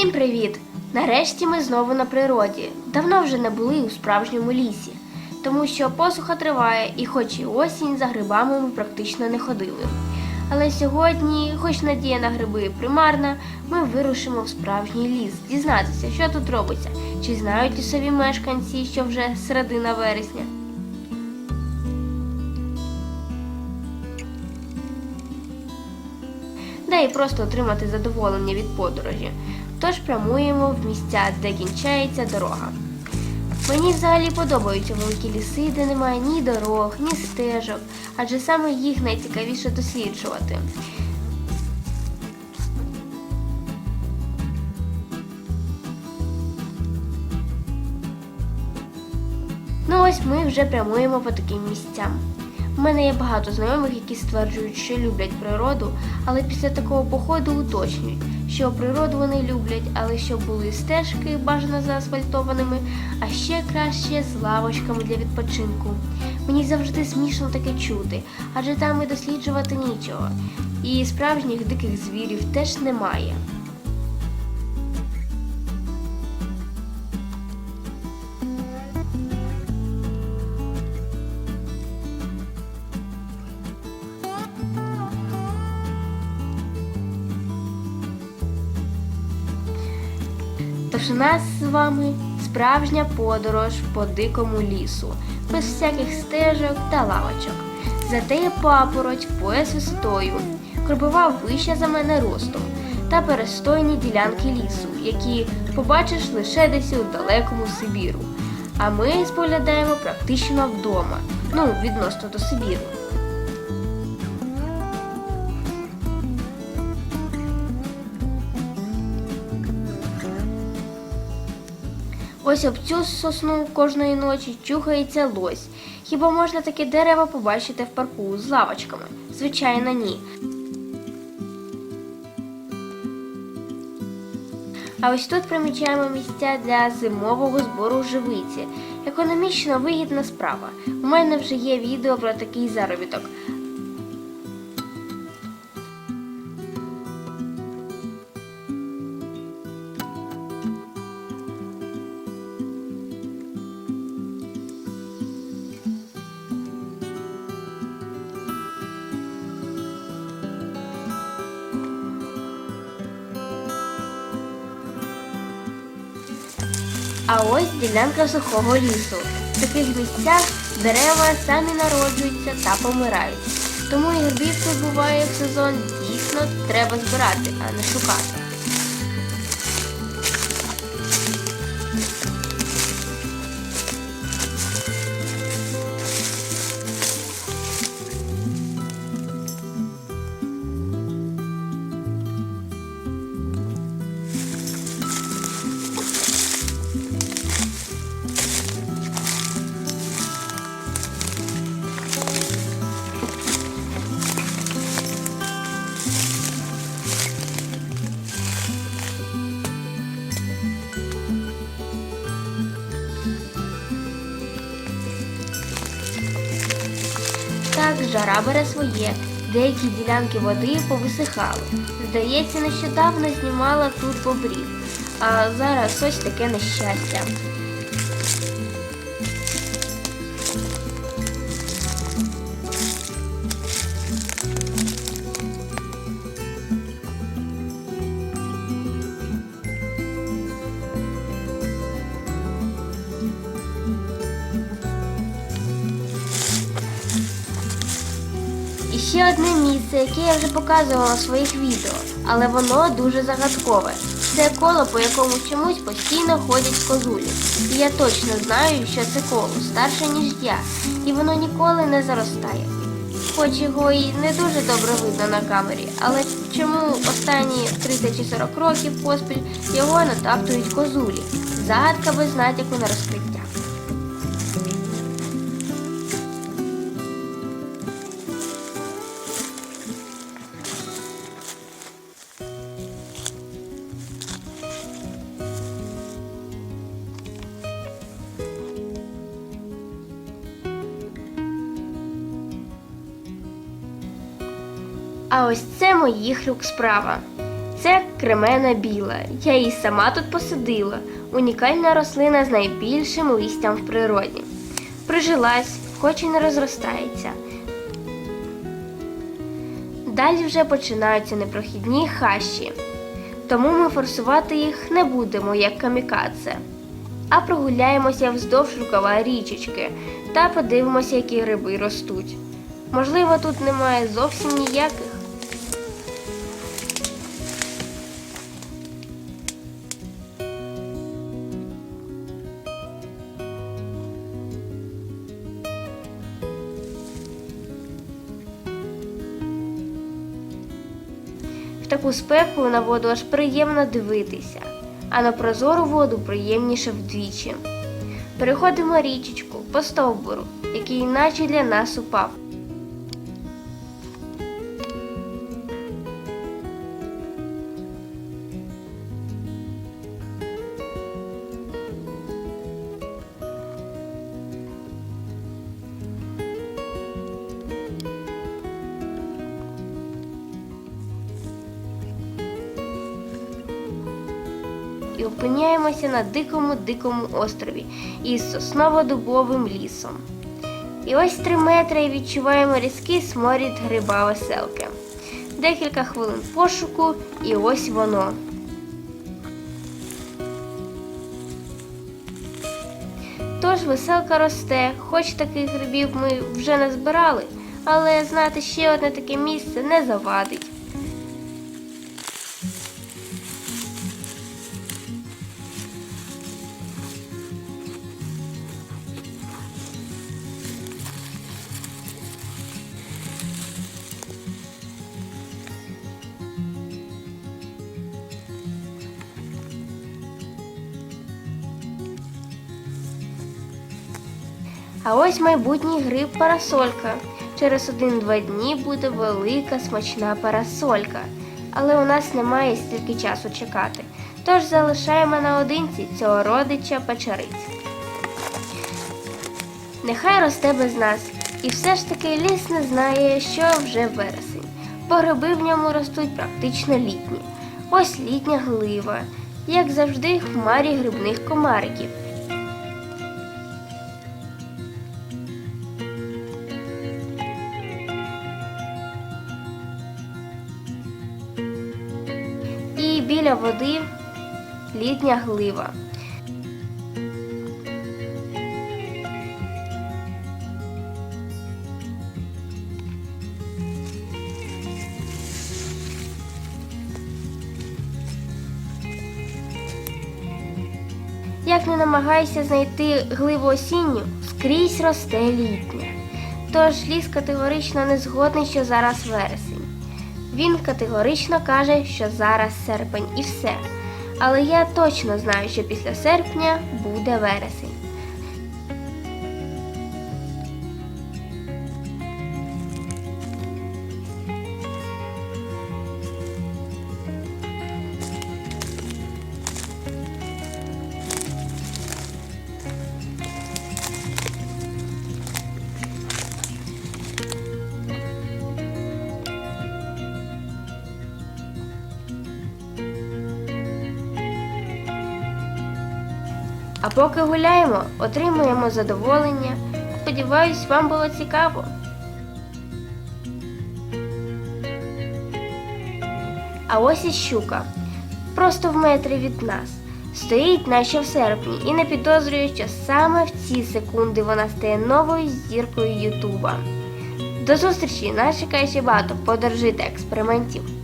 Всім привіт! Нарешті ми знову на природі. Давно вже не були у справжньому лісі, тому що посуха триває, і хоч і осінь, за грибами ми практично не ходили. Але сьогодні, хоч надія на гриби примарна, ми вирушимо в справжній ліс, дізнатися, що тут робиться, чи знають лісові мешканці, що вже середина вересня. да і просто отримати задоволення від подорожі. Тож прямуємо в місця, де кінчається дорога. Мені взагалі подобаються великі ліси, де немає ні дорог, ні стежок, адже саме їх найцікавіше досліджувати. Ну ось ми вже прямуємо по таким місцям. У мене є багато знайомих, які стверджують, що люблять природу, але після такого походу уточнюють, що природу вони люблять, але щоб були стежки, бажано заасфальтованими, а ще краще з лавочками для відпочинку. Мені завжди смішно таке чути, адже там і досліджувати нічого. І справжніх диких звірів теж немає. Тож нас з вами справжня подорож по дикому лісу, без всяких стежок та лавочок. Зате є папороть пояс висотою, кропива вища за мене ростом та перестойні ділянки лісу, які побачиш лише десь у далекому Сибіру. А ми споглядаємо практично вдома, ну, відносно до Сибіру. Ось об цю сосну кожної ночі чухається лось. Хіба можна таке дерево побачити в парку з лавочками? Звичайно, ні. А ось тут примічаємо місця для зимового збору живиці. Економічно вигідна справа. У мене вже є відео про такий заробіток. А ось ділянка сухого лісу. В таких місцях дерева самі народжуються та помирають. Тому і грибів тут буває в сезон дійсно треба збирати, а не шукати. Так, жара бере своє. Деякі ділянки води повисихали. Здається, нещодавно знімала тут бобрів. А зараз ось таке нещастя. І ще одне місце, яке я вже показувала в своїх відео, але воно дуже загадкове. Це коло, по якому чомусь постійно ходять козулі. І я точно знаю, що це коло старше, ніж я, і воно ніколи не заростає. Хоч його і не дуже добре видно на камері, але чому останні 30 чи 40 років поспіль його натаптують козулі? Загадка без натяку на розкриття. А ось це моїх рук справа. Це Кремена біла. Я її сама тут посадила. Унікальна рослина з найбільшим листям в природі. Прижилась, хоч і не розростається. Далі вже починаються непрохідні хащі, тому ми форсувати їх не будемо як камікадзе, а прогуляємося вздовж рукава річечки та подивимося, які гриби ростуть. Можливо, тут немає зовсім ніяких. Таку спеку на воду аж приємно дивитися, а на прозору воду приємніше вдвічі. Переходимо річечку по стовбуру, який наче для нас упав. І опиняємося на дикому дикому острові із сосново-дубовим лісом. І ось три метри і відчуваємо різкий сморід гриба веселки. Декілька хвилин пошуку, і ось воно. Тож веселка росте, хоч таких грибів ми вже не збирали, але знати ще одне таке місце не завадить. А ось майбутній гриб парасолька. Через один-два дні буде велика смачна парасолька. Але у нас немає стільки часу чекати. Тож залишаємо наодинці цього родича печериць. Нехай росте без нас. І все ж таки ліс не знає, що вже вересень, бо гриби в ньому ростуть практично літні. Ось літня глива, як завжди, хмарі грибних комариків. Літня глива. Як не намагайся знайти гливу осінню, скрізь росте літня. Тож ліс категорично не згодний, що зараз вересень. Він категорично каже, що зараз серпень і все. Але я точно знаю, що після серпня буде вересень. А поки гуляємо, отримуємо задоволення. Сподіваюсь, вам було цікаво. А ось і щука. Просто в метрі від нас. Стоїть наче в серпні і не підозрює, що саме в ці секунди вона стає новою зіркою Ютуба. До зустрічі! Нас чекає ще багато подорожей та експериментів.